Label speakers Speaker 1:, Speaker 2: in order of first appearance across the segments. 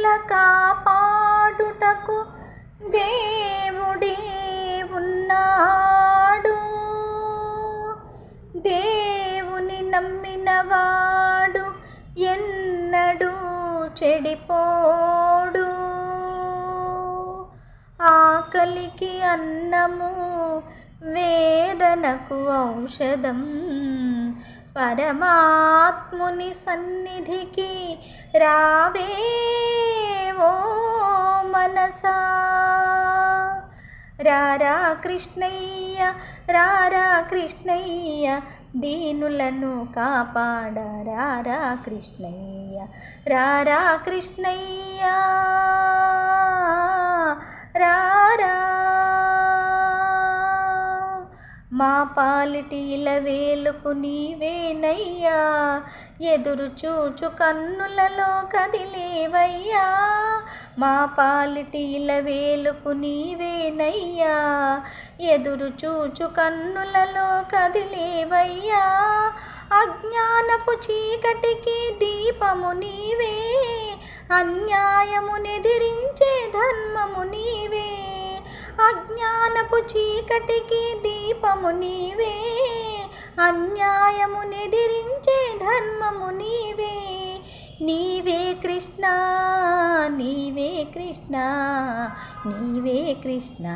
Speaker 1: దీనుల కాపాడుటకు దేవుడే ఉన్నాడు. దేవుని నమ్మినవాడు ఎన్నడూ చెడిపోడు. ఆకలికి అన్నము వేదనకు ఔషధం. పరమాత్ముని సన్నిధికి రావేమో మనసా. రారా కృష్ణయ్య రారా కృష్ణయ్య దీనులను కాపాడ. రారా కృష్ణయ్య రారా కృష్ణయ్య. రారా మా పాలిటి ఇలవేలుపు నీవేనయ్యా. ఎదురు చూచు కన్నులలో కదిలేవయ్యా. మా పాలిటి ఇలవేలుపు నీవేనయ్యా. ఎదురు చూచు కన్నులలో కదిలేవయ్యా. అజ్ఞానపు చీకటికి దీపము నీవే. అన్యాయమునెదిరించే ధర్మము అజ్ఞానపు చీకటికి దీపము నీవే అన్యాయమునెదిరించే ధర్మము నీవే. నీవే కృష్ణ నీవే కృష్ణ నీవే కృష్ణ.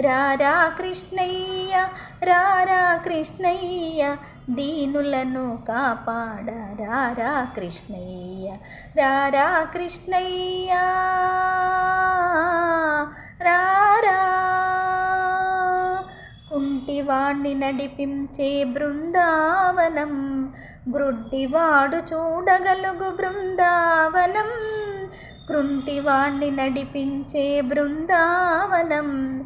Speaker 1: రారా కృష్ణయ్య రారా కృష్ణయ్య దీనులను కాపాడ రారా కృష్ణయ్య రారా కృష్ణయ్యా. కుంటివాణ్ణి నడిపించే బృందావనం. గ్రుడ్డివాడు చూడగలుగు బృందావనం. కృంటివాణ్ణి నడిపించే బృందావనం.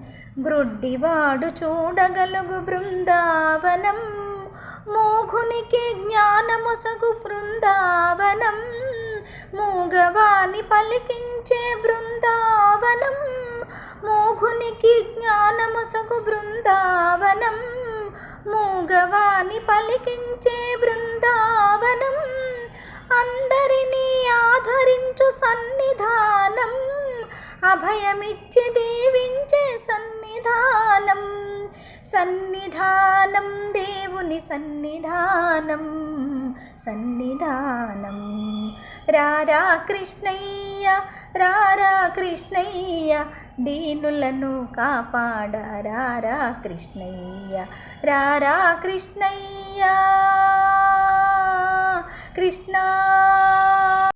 Speaker 1: గ్రుడ్డివాడు చూడగలుగు బృందావనం. మూఘునికి జ్ఞానముసగు బృందావనం. మూగవాణి పలికించే బృందావనం. మూఘునికి జ్ఞానముసగు బృందావనం మూగవాణి పలికించే బృందావనం అందరినీ ఆదరించు సన్నిధానం అభయమిచ్చి దీవించే సన్నిధానం సన్నిధానం దేవుని సన్నిధానం. సన్నిధానం. రారా కృష్ణయ్య రారా కృష్ణయ్య దీనులను కాపాడ రారా కృష్ణయ్య రారా కృష్ణయ్య కృష్ణ